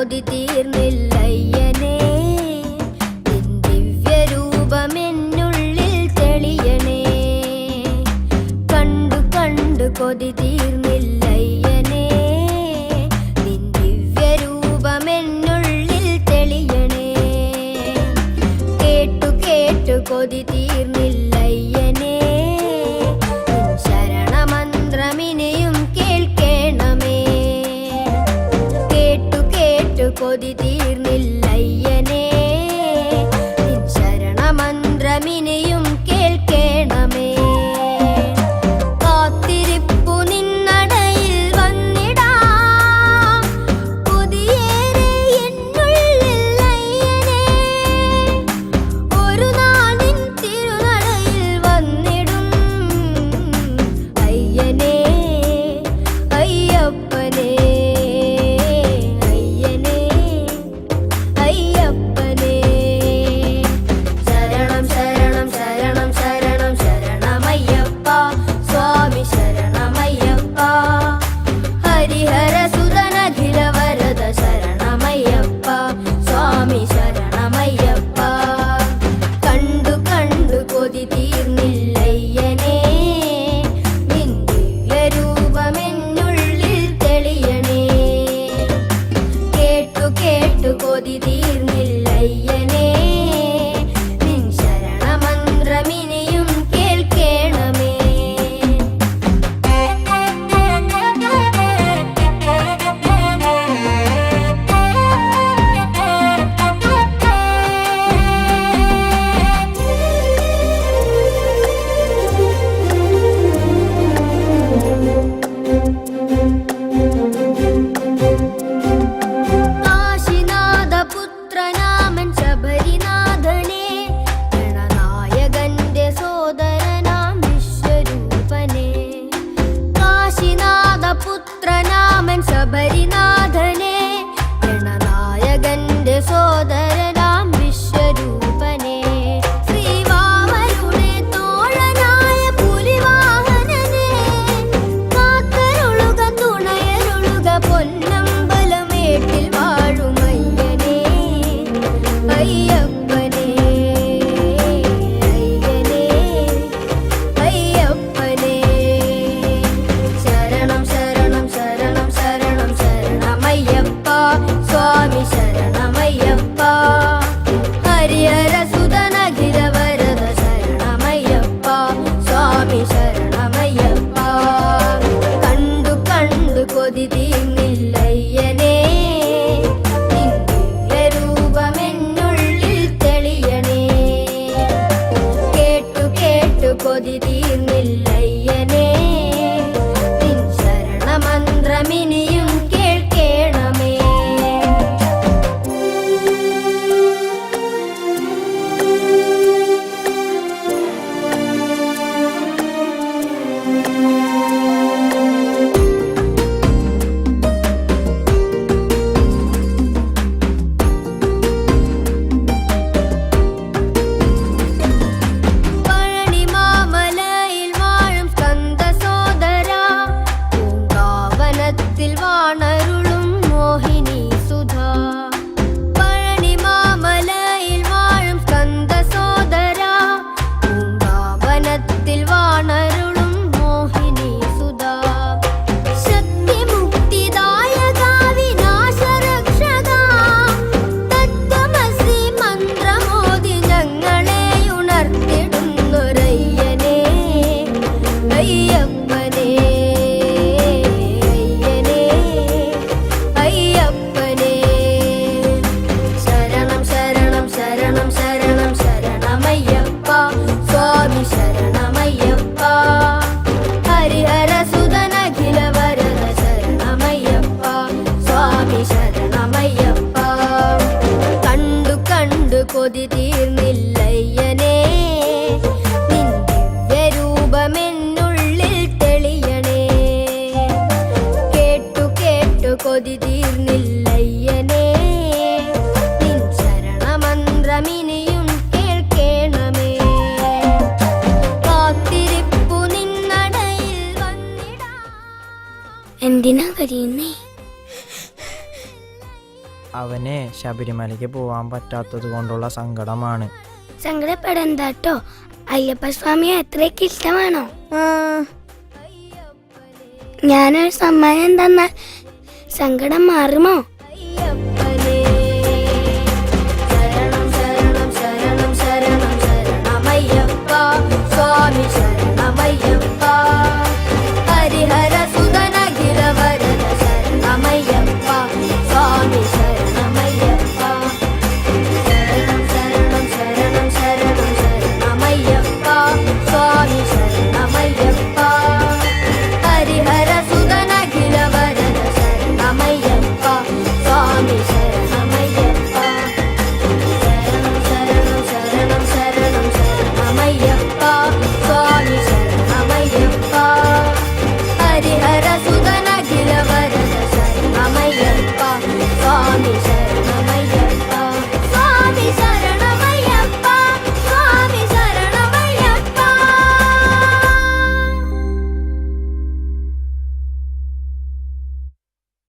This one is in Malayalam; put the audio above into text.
ഓതി തീർന്നില്ലയ്യനേ. ദിവ്യരൂപമെന്നുള്ളിൽ തെളിയണേ. കണ്ടു കണ്ടു കൊതി തീർന്നില്ലയ്യനേ. ദിവ്യരൂപമെന്നുള്ളിൽ തെളിയണേ. കേട്ടു കേട്ടു കൊതി തീർന്നില്ല കൊതി തീർന്നില്ലയ്യനേ. നിൻ ദിവ്യരൂപമെന്നുള്ളിൽ തെളിയണേ. കേട്ടു കേട്ടു കൊതി തീർന്നില്ലയ്യനേ. നിൻ ശരണമന്ത്രമിനിയും കേൾക്കേണമേ. കാത്തിരിപ്പു നിന്നടയിൽ വന്നിടാ. എന്തിനാ കഴിയുന്നേ അവന് ശബരിമലയ്ക്ക് പോവാൻ പറ്റാത്തത് കൊണ്ടുള്ള സങ്കടമാണ്. സങ്കടപ്പെടണ്ടോ അയ്യപ്പ സ്വാമിയെ അത്രയ്ക്ക് ഇഷ്ടമാണോ? ഞാനൊരു സമ്മാനം തന്നാൽ സങ്കടം മാറുമോ?